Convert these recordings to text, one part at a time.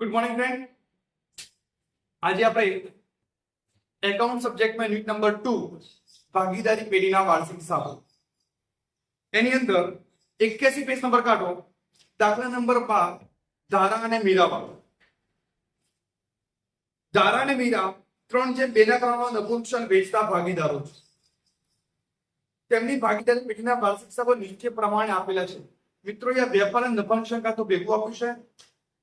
Good morning friend આજે આપણે account સબ્જેક્ટમાં યુનિટ નંબર ટુ ભાગીદારી પેઢીના વાર્ષિક હિસાબો. એની અંદર એક્યાસી પેજ નંબર કાઢો, દાખલા નંબર બાર, ધારા અને મીરા વાળો. ધારા અને મીરા ત્રણ જેમ બેના પ્રમાણમાં નપુંસક વેચતા ભાગીદારો છે. તેમની ભાગીદારી પેઢીના વાર્ષિક હિસાબો નીચે પ્રમાણે આપેલા છે. મિત્રો આ વેપાર અને નફાંશકા તો ભેગું આપ્યું છે.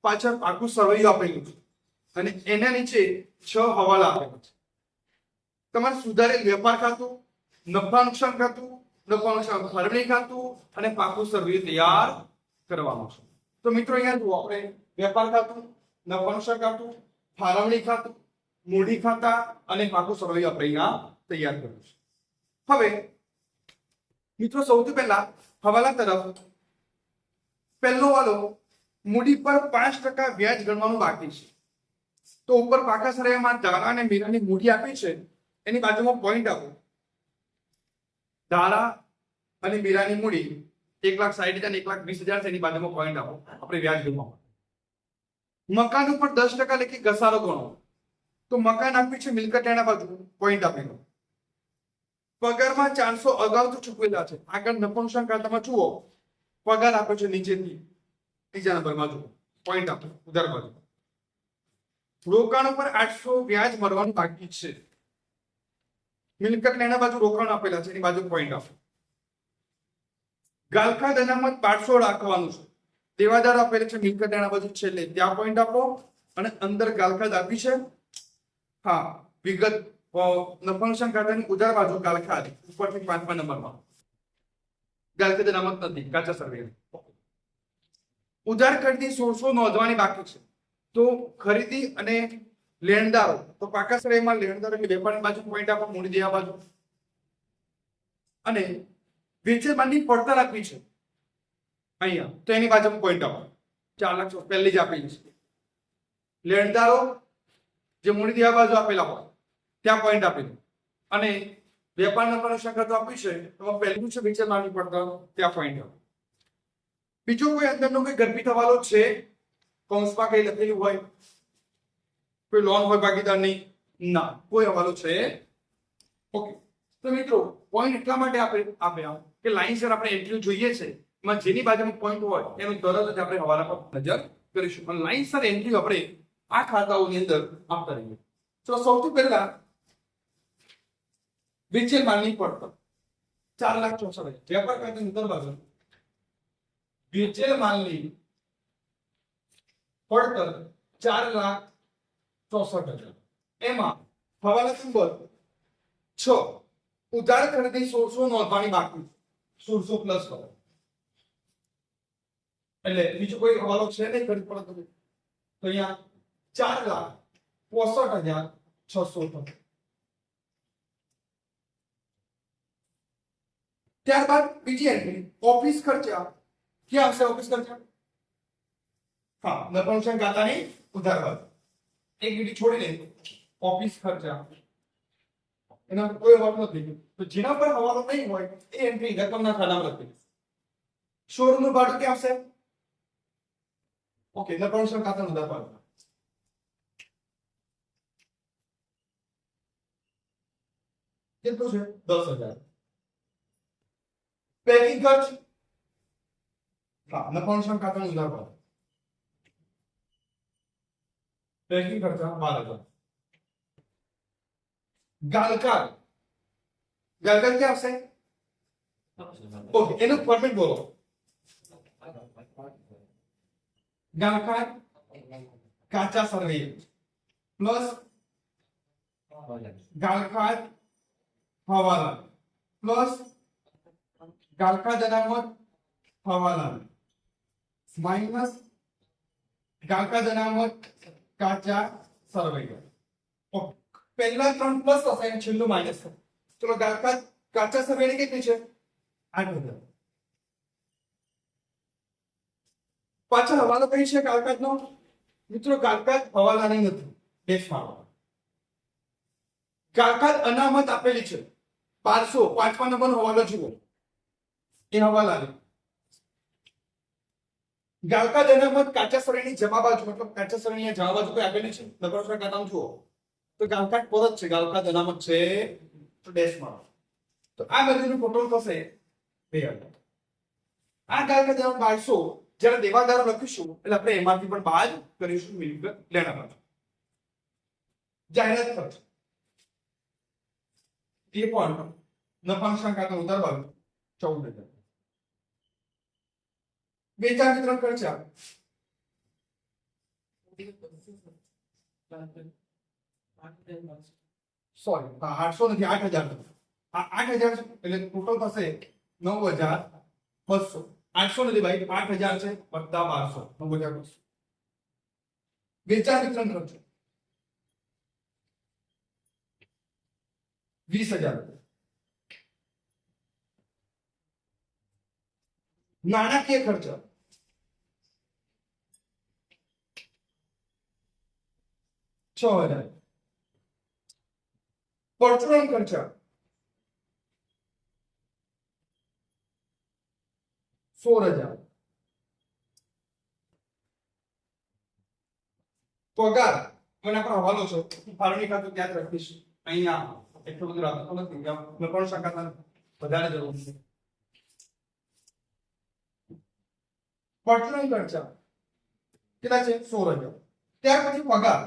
પાછળ આખું સરવૈયું આપેલું છે. અને એના નીચે છ હવાલા આપેલા છે. તમારે સુધારેલ વેપાર ખાતું, નફા નુકસાન ખાતું, નફા નુકસાન ફાળવણી ખાતું અને પાકું સરવૈયું તૈયાર કરવાનું છે. તો મિત્રો અહીંયા જુઓ આપણે વેપાર ખાતું, નફા નુકસાન ખાતું, ફાળવણી ખાતું, મૂડી ખાતા અને પાકું સરવૈયું આપણે અહીંયા તૈયાર કર્યું છે. હવે મિત્રો સૌથી પહેલા હવાલા તરફ પહેલો વાલો મૂડી પર પાંચ ટકા વ્યાજ ગણવાનું બાકી છે. તો ઉપર પાકા સરાયમાં ધારા અને મીરાની મૂડી આપી છે. એની બાજુમાં પોઈન્ટ આપો. ધારા અને મીરાની મૂડી એક લાખ સાઈઠ હજાર એક લાખ વીસ હજાર છે એની બાજુમાં પોઈન્ટ આપો. આપણે વ્યાજ ગણવા મકાન ઉપર દસ ટકા લેખી ઘસારો ગણો. તો મકાન આપ્યું છે મિલકત એના બાજુ. પોઈન્ટ આપેલો. પગારમાં ચારસો અગાઉ તો ચૂકવેલા છે. આગળ નપુંસક ખાતામાં જુઓ. પગાર આપે છે નીચેથી. ત્રીજા નંબરમાં જુઓ. પોઈન્ટ આપો ઉધાર બાજુ રોકાણ ઉપર આઠસો વ્યાજ મળવાનું બાકી છે. મિલકત એના બાજુ રોકાણ આપેલા છે, એની બાજુ પોઈન્ટ આપો. ગાલખા અનામત બારસો રાખવાનું છે. દેવાદાર આપેલા છે મિલકત એના બાજુ છેલ્લે. ત્યાં પોઈન્ટ આપો. અને અંદર ગાલખાદ આપી છે. હા, વિગત નફાનુસાન ખાતાની ઉધાર બાજુ ગાલખાદ ઉપરથી પાંચમા નંબરમાં. ગાલખાદ અનામત નથી, કાચા સર્વે. ઉધાર ખરીદી સોળસો નોંધવાની બાકી છે. તો ખરીદી અને લેણદારો, તો પાકા શ્રેયમાં લેણદારો એટલે વેપારની બાજુ પોઈન્ટ આપો, મૂડી દેવા બાજુ. અને વેચેલ માલની પડતર આપી છે. અહીંયા, તો એની બાજુ પોઈન્ટ આપો. ચાર લાખ પહેલી જ આપેલી છે. લેણદારો જે મૂડી દેવા બાજુ આપેલા હોય, ત્યાં પોઈન્ટ આપેલું. અને વેપાર નંબરનું સંગત આપ્યું છે એમાં પહેલું છે વેચેલ માલની પડતર, ત્યાં પોઈન્ટ આપો. બીજો કોઈ અંદરનો કોઈ ગર્ભિત હવાલો છે? કૌંસમાં કઈ લખેલું હોય? કોઈ લોન હોય ભાગીદારની? ના, કોઈ હવાલો છે. ઓકે, તો મિત્રો પોઈન્ટ એટલા માટે આપે આપ્યા કે લાઈનસર આપણે એન્ટ્રી જોઈએ છે. એમાં જેની બાજુમાં પોઈન્ટ હોય, એનું તરત જ આપણે હવાલા પર નજર કરીશું. અને લાઈનસર એન્ટ્રી આપણે આ ખાતાઓની અંદર આપતા રહીએ. તો સૌથી પહેલા વેચેલ માલની પડતર ચાર લાખ ચોસઠ હજાર. વેપાર ખાતાની અંદર બાજુ વેચેલ માલની પડતર ચાર લાખ ચોસઠ હજાર. એમાં હવાલા નંબર છ. ઉધાર ખરીદી સોળસો નોંધવાની બાકી. સોળસો પ્લસ કરો એટલે બીજો કોઈ હવાલો છે નહીં ખરીદ પડતો તો અહીંયા ચાર લાખ પોસઠ હજાર છસો ત્યારબાદ બીજી એન્ટ્રી ઓફિસ ખર્ચા. ક્યાં આવશે ઓફિસ ખર્ચા હા ખાતાની ઉધાર બાજુ એક મિનિટ છોડી દે ઓફિસ ખર્ચા એના કોઈ હવાલો નથી તો જેના પર હવાલો નહીં હોય એ એન્ટ્રી રકમના ખાનામાં લખી શોરૂમનું ભાડું ક્યાં આવશે ઓકે ખાતાનું ઉધાર બાજુ કેટલું છે દસ હજાર પેકિંગ ખર્ચ ખાતાનું ઉધાર બાજુ પેકિંગ ખર્ચા બાર હજાર ગાલકાર ગાલકાર ક્યાં આવશે ઓકે એનું ફોર્મેટ બોલો ગાલકાર કાચા સર્વે પ્લસ ગાલખાત હવાલા પ્લસ ગાલખાત અનામત હવાલા માઇનસ કાકા અનામત કાચા સરવૈયા. પહેલા ત્રણ પ્લસ થશે અને છેલ્લું માઇનસ થશે. ચલો કાકા, કાચા સરવૈયા કેટલી છે? આઠ હજાર. પાછળ હવાલો કઈ છે કાલકાત નો મિત્રો કાલકાત હવાલા નહીં નથી દેશમાં કાલકાત અનામત આપેલી છે. બારસો, પાંચમા નંબર હવાલો જુઓ. એ હવાલા છે ગાલકા જનામત કાચા શ્રેણી જમા બાજુ, મતલબ કાચા શ્રેણી જમા બાજુ કોઈ આપેલી છે? નકર કામ જુઓ. તો ગાલકા જ છે, ગાલકા જનામત છે, તો ડેશમાં. તો આ બાજુનું ટોટલ થશે બે આ ગાલકા જનામત બારસો, જ્યારે દેવાદારો લખીશું, એટલે આપણે એમાંથી પણ બાદ કરીશું મિલકત લેણા બાજુ. જાહેરાત ખર્ચ. એ પણ નફાંશાંક ખાતા ઉતારવાનું ચૌદ હજાર. વેચાણ વિતરણ ખર્ચા સોરી આઠસો નથી, આઠ હજાર આઠ હજાર એટલે ટોટલ થશે નવ હજાર બસો. આઠસો નથી ભાઈ, આઠ હજાર છે, વત્તા બારસો. નવ હજાર બસો. વેચાણ વિતરણ ખર્ચો વીસ હજાર. નાણાકીય ખર્ચ? છ હજાર. પરચુરણ ખર્ચ? સોળ હજાર. પગાર મને પણ હવાલો છો. ફાળવણી ખાતું જ રાખીશ. અહીંયા, એટલું બધું રાખતો નથી મેં પણ શકાતા વધારે જરૂર છે પરચુરણ ખર્ચા કેટલા છે સોળ હજાર ત્યાર પછી પગાર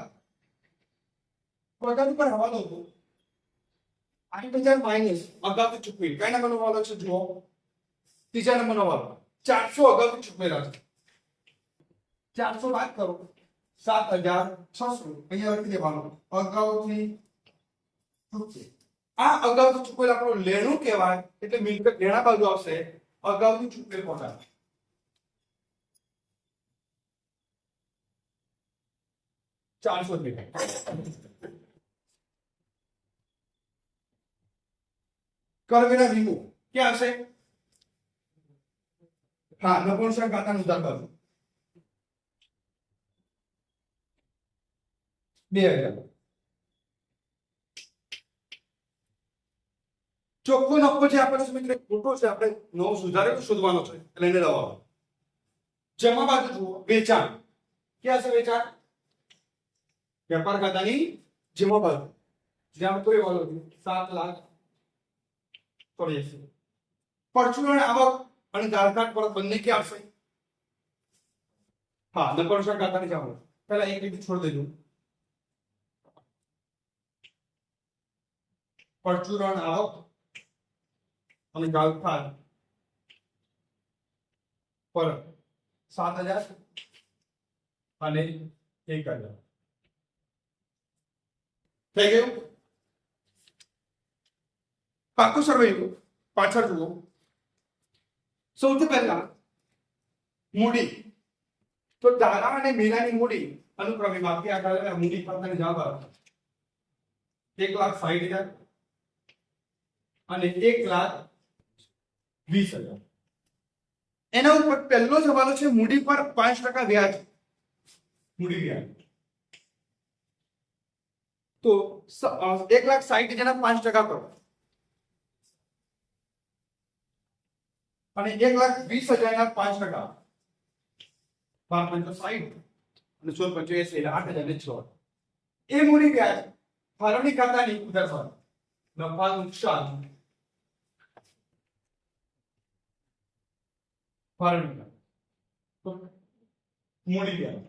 પગાર ઉપર હવાલો હતો આઠ હજાર માઇનસ અગાઉથી ચૂકવેલ કઈ નંબરનો હવાલો છે જુઓ ત્રીજા નંબરનો હવાલો ચારસો અગાઉથી ચૂકવેલા છે ચારસો બાદ કરો સાત હજાર છસો અહીંયા લખી દેવાનો અગાઉથી ચૂકવે આ અગાઉથી ચૂકવેલ આપણો લેણું કહેવાય એટલે મિલકત લેણા બાજુ આવશે અગાઉથી ચૂકવેલ પગાર ચારસો મીટર કરવેરા વીમો. ક્યાં હશે હા નપુંસક ખાતાનું ઉધાર બાજુ. બે હજાર. ચોખ્ખો નફો છે આપણે મિત્રો. ખોટો છે, આપણે નવો સુધારેલો શોધવાનો છે. એટલે એને દવા જમા બાજુ જુઓ. વેચાણ. ક્યાં છે વેચાણ? વેપાર ખાતાની જમા બાજુ જ્યાં કોઈ વાળો સાત લાખ ચોર્યાસી પરચુરણ આવક અને દાળખાટ પર બંને ક્યાં આવશે હા નપરસર ખાતાની જાવ પહેલા એક લીટી છોડી દેજો. પરચુરણ આવક અને દાળખાટ પર સાત હજાર અને એક હજાર. થઈ ગયું? પાકું સર્વે પાછળ જુઓ. સૌથી પહેલા મૂડી. તો દારા અને મીરાની મૂડી અનુક્રમે બાકી આગળ મૂડી પાત્રને જવાબ આવે એક લાખ સાઠ હજાર અને એક લાખ વીસ હજાર. એના ઉપર પહેલો જ છે, મૂડી પર પાંચ ટકા વ્યાજ. મૂડી વ્યાજ. તો એક લાખ સાહીઠ હજારના પાંચ ટકા કરો. અને એક લાખ વીસ હજારના પાંચ ટકા. નફા નુકસાન. ફાળવણી ખાતું. મૂડી વ્યાજ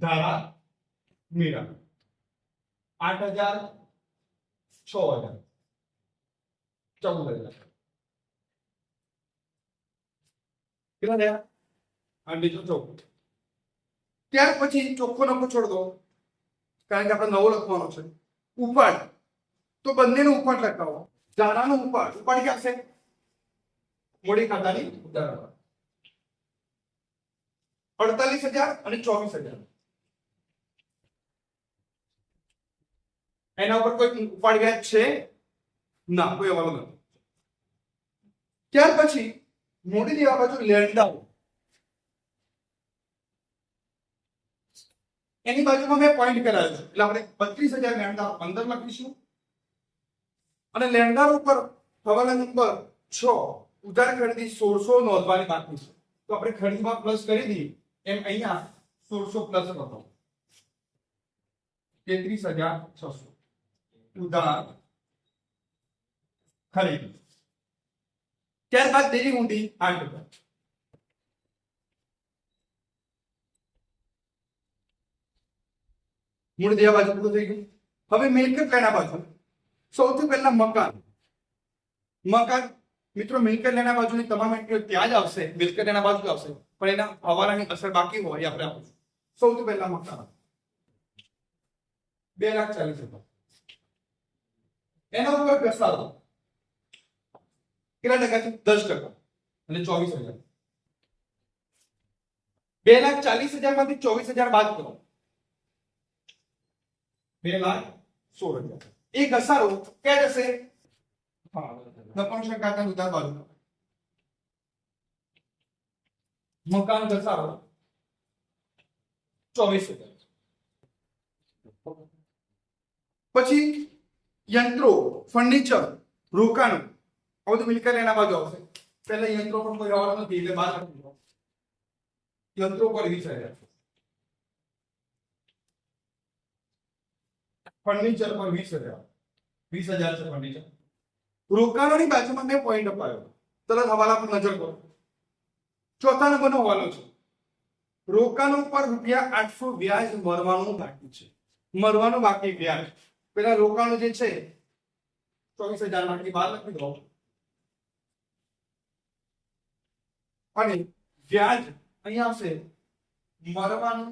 ધારા મીરા આઠ હજાર છ હજાર. ચૌદ હજાર. કેટલા થયા? આ બીજો ચૌદ ત્યાર પછી ચોખ્ખો નફો છોડ દો. કારણ કે આપણે નવો લખવાનો છે. ઉપાડ. તો બંનેનો ઉપાડ લખાવો. ધારાનો ઉપાડ. ઉપાડ ક્યાં છે? મોડી ખાતાની ઉદાહરણ અડતાલીસ હજાર અને ચોવીસ હજાર. એના ઉપર કોઈ ઉપાડ વ્યાજ છે? ના, કોઈ અવાલો નથી. ત્યાર પછી મોડી દેવા બાજુ લેણદારો એની બાજુમાં મેં પોઈન્ટ કરાયો છે. એટલે આપણે બત્રીસ હજાર લેણદારો પંદર લખીશું. અને લેણદારો ઉપર હવાલા નંબર છ, ઉધાર ખરીદી સોળસો નોંધવાની બાકી છે. તો આપણે ખરીદમાં પ્લસ કરી દઈએ. એમ અહીંયા સોળસો પ્લસ હતો તેત્રીસ હજાર છસો. ઉધાર ખરીદી. ત્યારબાદ દેરી ઊંડી આઠ મૂળ દેવા બાજુ પૂરું થઈ ગયું. હવે મિલકત લેના બાજુ સૌથી પહેલા મકાન. મકાન, મિત્રો, મિલકત લેના બાજુની તમામ એન્ટ્રીઓ ત્યાં જ આવશે. મિલકત લેના બાજુ આવશે. પણ એના હવાલાની અસર બાકી હોય આપણે આપીશું સૌથી પહેલા મકાન. બે લાખ ચાલીસ હજાર. એના ઉપર ઘસારો કેટલા ટકા છે? દસ ટકા. અને ચોવીસ હજાર. બે લાખ ચાલીસ હજારમાંથી ચોવીસ હજાર બાદ કરો. બે લાખ સોળ હજાર. એ ઘસારો ક્યાં જશે? નપુંસક ખાતા ઉધાર બાજુ. મકાન ઘસારો ચોવીસ હજાર. પછી યંત્રો ફર્નિચર રોકાણ. આ બધું મિલકત એના બાજુ આવશે. પહેલા યંત્રો પણ કોઈ આવવાનું નથી, એટલે બાદ યંત્રો પર વીસ ફર્નિચર પર વીસ હજાર વીસ હજાર છે ફર્નિચર રોકાણોની બાજુમાં મેં પોઈન્ટ અપાયો. તરત હવાલા પર નજર કરો. ચોથા નંબરનો હવાલો છે. રોકાણો પર રૂપિયા આઠસો વ્યાજ મરવાનું બાકી છે. મરવાનું બાકી વ્યાજ. પેલા રોકાણો જે છે, ચોવીસ હજારમાંથી બાર લખી દો અને વ્યાજ અહીંયા આવશે, મરવાનું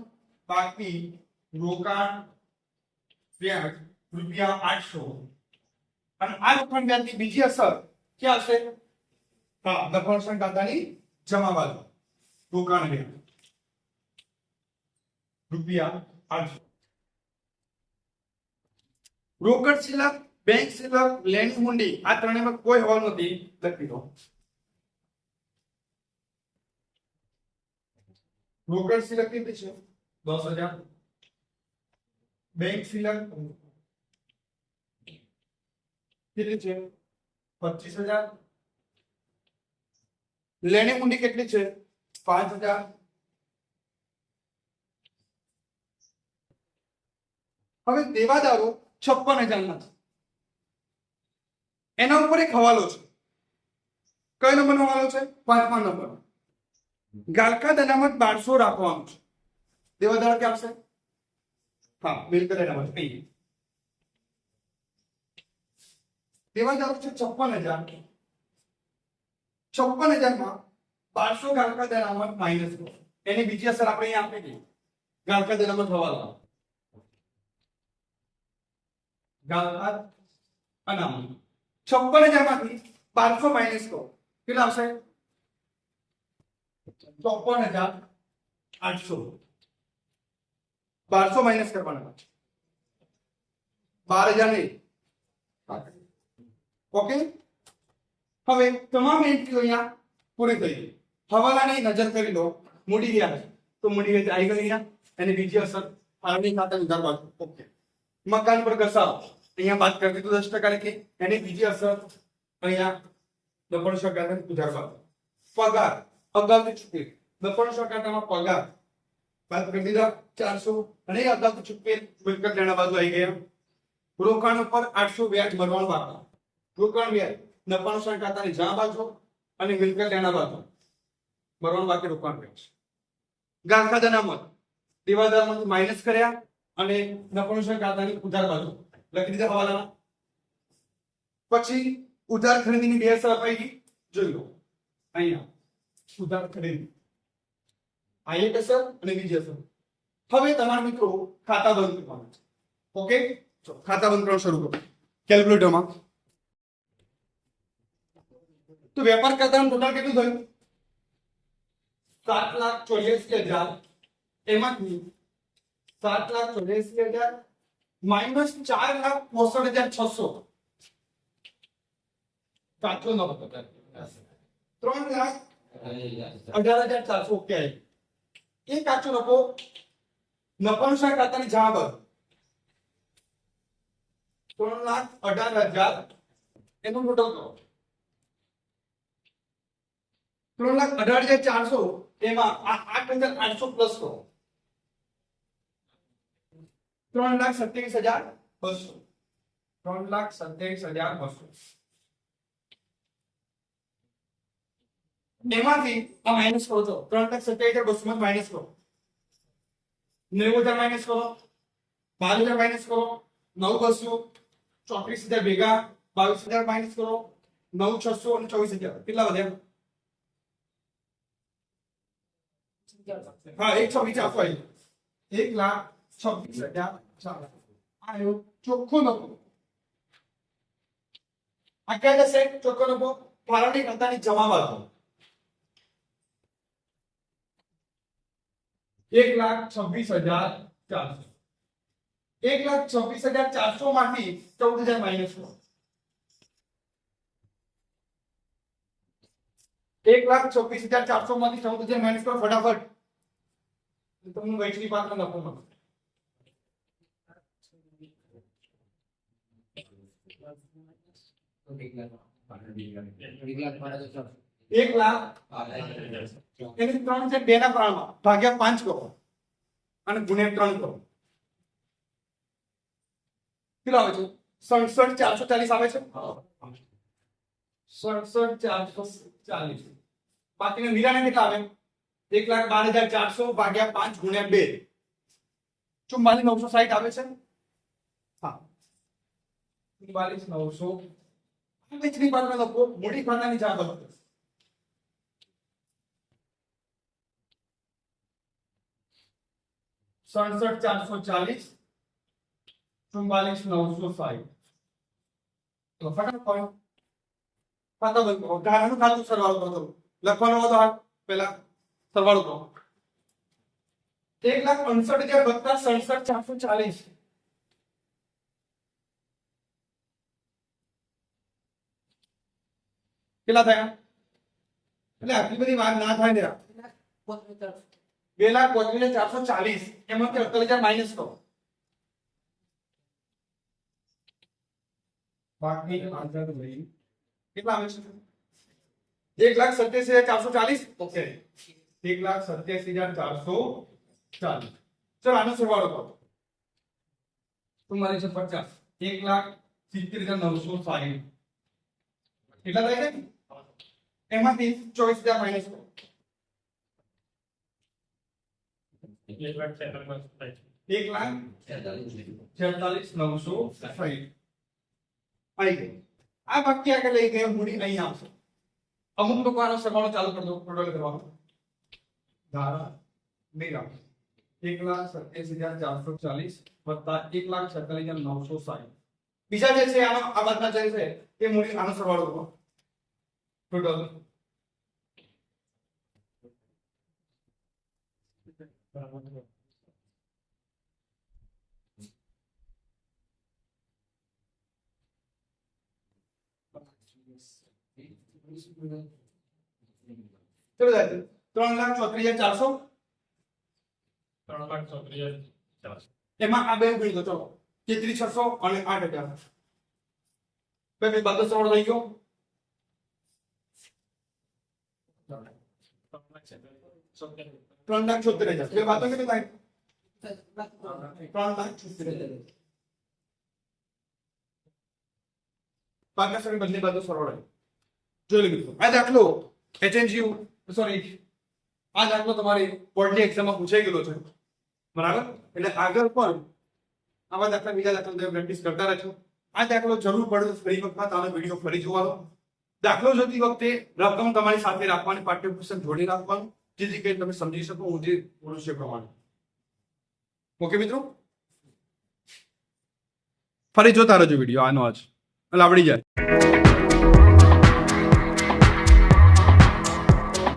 બાકી રોકાણ વ્યાજ રૂપિયા આઠસો. અને આ રોકાણ વ્યાજની બીજી અસર ક્યાં હશે? હા નફાનુસાર દાદાની જમા બાજુ રોકાણ વ્યાજ. રૂપિયા આઠસો. રોકડ શિલક બેંક શિલક લેણી હુંડી આ ત્રણેયમાં કોઈ હવાલ નથી લખી દો રોકડ શિલક કેટલી છે? દસ હજાર. બેંક શિલક કેટલી છે? પચીસ હજાર. લેણી હુંડી કેટલી છે? પાંચ હજાર. હવે દેવાદારો છપ્પન હજારમાં છે એના ઉપર એક હવાલો છે. કયો નંબરનો હવાલો છે? પાંચમા નંબર ગાલકા અનામત બારસો રાખવાનું છે. દેવાદાર કે આપશે હા, મિલકત અનામત અહીં દેવાદાર છે છપ્પન હજાર. છપ્પન હજારમાં બારસો ગાલકા અનામત માઇનસ એની બીજી અસર આપણે અહીંયા આપી દઈએ. ગાલકા અનામત હવાલો. ગાલકા અનામત છપ્પન હજારમાંથી બારસો માઇનસ કરો કેટલા આવશે ચોપન હજાર આઠસો બારસો માઇનસ કરવાના છે બાર હજાર નહીં ઓકે હવે તમામ એન્ટ્રીઓ અહીંયા પૂરી થઈ ગઈ હવાલાની નજર કરી લો મૂડી વ્યાજ તો મૂડી વ્યાજ આવી ગઈ અહીંયા એની બીજી અસર ફાળવણી ખાતા ઉધાર બાજુ ઓકે મકાન પર ઘસારો અહીંયા બાદ કરી દીધું દસ ટકા કે એની બીજી અસર અહીંયા દફણ ઉધાર બાદ પગાર. અગાઉથી ચૂકવેલ દફણ શકાતામાં પગાર. બાદ કરી દીધા ચારસો. અને અગાઉથી ચૂકવેલ મિલકત લેણા બાજુ આવી ગયા. રોકાણ ઉપર આઠસો વ્યાજ ભરવાનું બાકી. રોકાણ વ્યાજ. નફાનું શકાતાની જા બાજુ અને મિલકત લેણા બાજુ. ભરવાનું બાકી રોકાણ વ્યાજ. ગાંઠા અનામત દેવાદારમાંથી માઇનસ કર્યા અને નફાનું શકાતાની ઉધાર બાજુ. લખી દીધા હવાલાના? પછી ઉધાર ખરીદીની બે અસર અપાઈ જોઈ લો. અહીંયા. ઉધાર ખરીદી. આ એક અસર અને બીજી અસર. હવે તમારા મિત્રો ખાતા બંધ કરવાના છે. ઓકે? ખાતા બંધ કરવાનું શરૂ કરો. કેલ્ક્યુલેટરમાં તો વેપાર કરતા ટોટલ કેટલું થયું? સાત લાખ ચોર્યાસી હજાર. એમાંથી સાત લાખ ચોર્યાસી હજાર માઇનસ ચાર લાખ પોસઠ હજાર છસો. કાચો નો ત્રણ લાખ અઢાર હજાર ચારસો ઓકે એ કાચો નફો નફાનુસાર ખાતાની બાજુ ત્રણ લાખ અઢાર હજાર. એનું ટોટલ કરો. ત્રણ લાખ અઢાર હજાર ચારસો. એમાં આ આઠ હજાર આઠસો પ્લસ કરો. ત્રણ લાખ સત્યાવીસ હજાર બસો ત્રણ લાખ સત્યાવીસ હજાર બસો એમાંથી આ માઇનસ કરો તો ત્રણ લાખ સત્યાવીસ હજાર બસો માં માઇનસ કરો નેવું હજાર માઇનસ કરો બાર હજાર માઇનસ કરો નવ બસો ચોત્રીસ હજાર ભેગા બાવીસ હજાર માઇનસ કરો નવ છસો અને ચોવીસ હજાર કેટલા વધ્યા હા એક છવ્વીસ આપો અહીં. એક લાખ છવ્વીસ હજાર ચાલો આવ્યો ચોખ્ખો નફો આ જશે ચોખ્ખો નફો ફાળવણી કરતાની જમા બાજુ એક લાખ છવ્વીસ હજાર ચારસો એક લાખ છવ્વીસ હજાર ચારસો માંથી ચૌદ હજાર માઇનસ કરો એક લાખ છવ્વીસ હજાર ચારસો માંથી ચૌદ હજાર માઇનસ કરો ફટાફટ. તમને વૈશ્વિક પાત્ર નફો મળશે એક લાખ. ત્રણ છે કેટલા આવે છે? સડસઠ ચારસો ચાલીસ આવે છે? સડસઠ ચારસો ચાલીસ. બાકીના નિરાને કેટલા આવે? એક લાખ બાર હજાર ચારસો ભાગ્યા પાંચ ગુણ્યા બે. ચુમ્માલીસ નવસો સાહીઠ આવે છે? હા. ચુમ્માલીસ નવસો પાત્ર લખો મોટી પાડવાની જાત લખો સડસઠ ચારસો ચાલીસ ચુમ્માલીસ નવસો સાહીઠ તો ફટાફટ ધારાનું ખાતું સરવાળો કરો લખવાનો હતો હાલ પેલા સરવાળો કરો એક લાખ અડસઠ હજાર વત્તા સડસઠ ચારસો ચાલીસ કેટલા થયા? એટલે આટલી બધી વાત ના થાય ને બે લાખ પોત્રીસ ચારસો ચાલીસ. એમાંથી અડતાલીસ હજાર માઇનસ કરો. બાકી એક લાખ સત્યાસી હજાર ચારસો ચાલીસ? ઓકે એક લાખ સત્યાસી હજાર ચારસો ચાલીસ. ચલો, આનો સરવાળો કરો. તમારી છે પચાસ. એક લાખ સિત્તેર હજાર નવસો સાહીઠ. કેટલા થાય છે? એમાંથી ચોવીસ હજાર માઇનસ કરો. એક લાખ નવસો આવશે અમુક લોકો આનો ચાલુ કરી ટોટલ કરવાનો. ધારા મેરા એક લાખ હજાર ચારસો ચાલીસ વત્તા એક લાખ છેતાલીસ હજાર નવસો સાહીઠ બીજા જે છે, આનો આ બાદના જે છે, એ મૂડી આનો સરવાળો કરો. ટોટલ ચલો દાદા ત્રણ લાખ ચોત્રીસ હજાર ચારસો એમાં આ બે ગણી દો ચલો તેત્રીસ છસો અને આઠ હજાર બે બે બાદ સરવાળો થઈ ગયો ત્રણ લાખ છોતેર હજાર બે બાદ કેટલી થાય ત્રણ લાખ છોતેર હજાર પાકા સમી બંને બાજુ સરવાળો જોઈ લો મિત્રો આ દાખલો એચએનજીયુ સોરી આ દાખલો તમારી બોર્ડની એક્ઝામમાં પૂછાઈ ગયેલો છે બરાબર એટલે આગળ પણ આવા દાખલા બીજા દાખલા તમે પ્રેક્ટિસ કરતા રહેજો આ દાખલો જરૂર પડે ફરી વખત આનો વીડિયો ફરી જોવાનો દાખલો જોતી વખતે રકમ તમારી સાથે રાખવાની પાઠ્યપુસ્તક જોડી રાખવાનું જેથી કરીને તમે સમજી શકો હું જે બોલું છું પ્રમાણે. ઓકે મિત્રો? ફરી જોતા રહેજો વીડિયો આનો આજ. એટલે આવડી જાય.